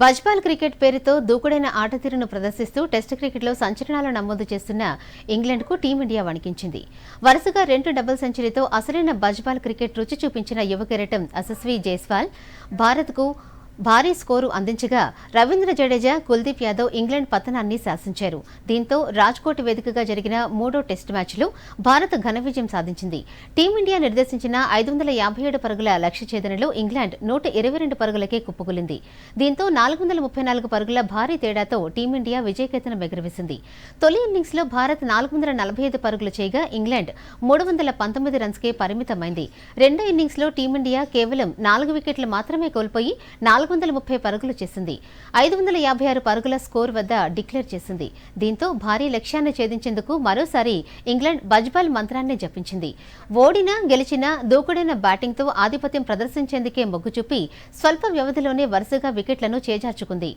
Bazball cricket పేరుతో దూకుడైన ఆటతీరును ప్రదర్శిస్తూ test క్రికెట్లో సంచలనాలు నమోదు చేస్తున్న ఇంగ్లాండ్కు టీమిండియా వణికించింది. వరుసగా రెండు డబుల్ సెంచరీతో అసలైన బజ్బాల్ క్రికెట్ రుచి చూపించిన యువ కెరటం అసస్వి జైస్వాల్ భారత్కు భారీ స్కోరు అందించగా రవీంద్ర జడేజా కుల్దీప్ యాదవ్ ఇంగ్లాండ్ పతనాన్ని శాసించారు. దీంతో రాజ్కోట్ వేదికగా జరిగిన మూడో టెస్ట్ మ్యాచ్లో భారత్ ఘన విజయం సాధించింది. టీమిండియా నిర్దేశించిన ఐదు వందల యాభై ఏడు పరుగుల లక్ష్య ఛేదనలో ఇంగ్లాండ్ నూట ఇరవై రెండు పరుగులకే కుప్పకూలింది. దీంతో నాలుగు వందల ముప్పై నాలుగు పరుగుల భారీ తేడాతో టీమిండియా విజయకేతనం ఎగురవేసింది. తొలి ఇన్నింగ్స్లో భారత్ నాలుగు వందల నలభై ఐదు పరుగులు చేయగా ఇంగ్లాండ్ మూడు వందల పంతొమ్మిది రన్స్కే పరిమితమైంది. రెండో ఇన్నింగ్స్లో టీమిండియా కేవలం నాలుగు వికెట్లు మాత్రమే కోల్పోయి నాలుగు నాలుగు వందల ముప్పై పరుగులు చేసింది. ఐదు వందల యాభై ఆరు పరుగుల స్కోర్ వద్ద డిక్లేర్ చేసింది. దీంతో భారీ లక్ష్యాన్ని ఛేదించేందుకు మరోసారి ఇంగ్లాండ్ బజ్బాల్ మంత్రాన్ని జపించింది. ఓడినా గెలిచినా దూకుడైన బ్యాటింగ్తో ఆధిపత్యం ప్రదర్శించేందుకే మొగ్గు చూపి స్వల్ప వ్యవధిలోనే వరుసగా వికెట్లను చేజార్చుకుంది.